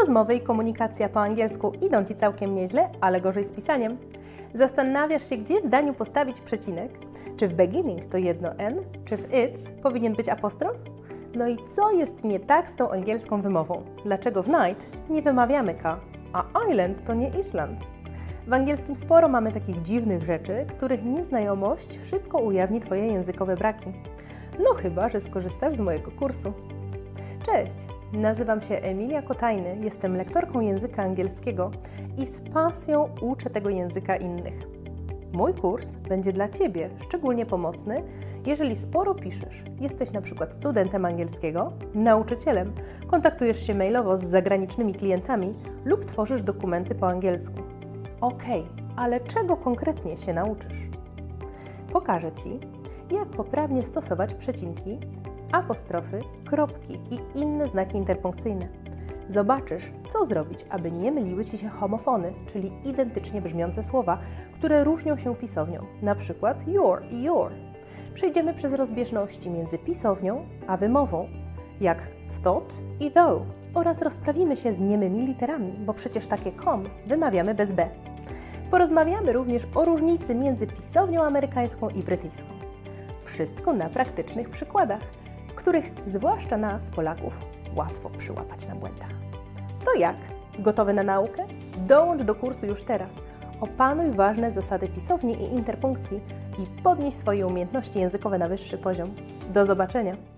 Rozmowy i komunikacja po angielsku idą Ci całkiem nieźle, ale gorzej z pisaniem. Zastanawiasz się, gdzie w zdaniu postawić przecinek? Czy w beginning to jedno N, czy w it's powinien być apostrof? No i co jest nie tak z tą angielską wymową? Dlaczego w night nie wymawiamy K, a island to nie Island? W angielskim sporo mamy takich dziwnych rzeczy, których nieznajomość szybko ujawni Twoje językowe braki. No chyba, że skorzystasz z mojego kursu. Cześć, nazywam się Emilia Kotajny, jestem lektorką języka angielskiego i z pasją uczę tego języka innych. Mój kurs będzie dla Ciebie szczególnie pomocny, jeżeli sporo piszesz. Jesteś na przykład studentem angielskiego, nauczycielem, kontaktujesz się mailowo z zagranicznymi klientami lub tworzysz dokumenty po angielsku. Ok, ale czego konkretnie się nauczysz? Pokażę Ci, jak poprawnie stosować przecinki, apostrofy, kropki i inne znaki interpunkcyjne. Zobaczysz, co zrobić, aby nie myliły Ci się homofony, czyli identycznie brzmiące słowa, które różnią się pisownią, na przykład your i your. Przejdziemy przez rozbieżności między pisownią a wymową, jak thought i though, oraz rozprawimy się z niemymi literami, bo przecież takie com wymawiamy bez b. Porozmawiamy również o różnicy między pisownią amerykańską i brytyjską. Wszystko na praktycznych przykładach, których zwłaszcza nas, Polaków, łatwo przyłapać na błędach. To jak? Gotowy na naukę? Dołącz do kursu już teraz. Opanuj ważne zasady pisowni i interpunkcji i podnieś swoje umiejętności językowe na wyższy poziom. Do zobaczenia!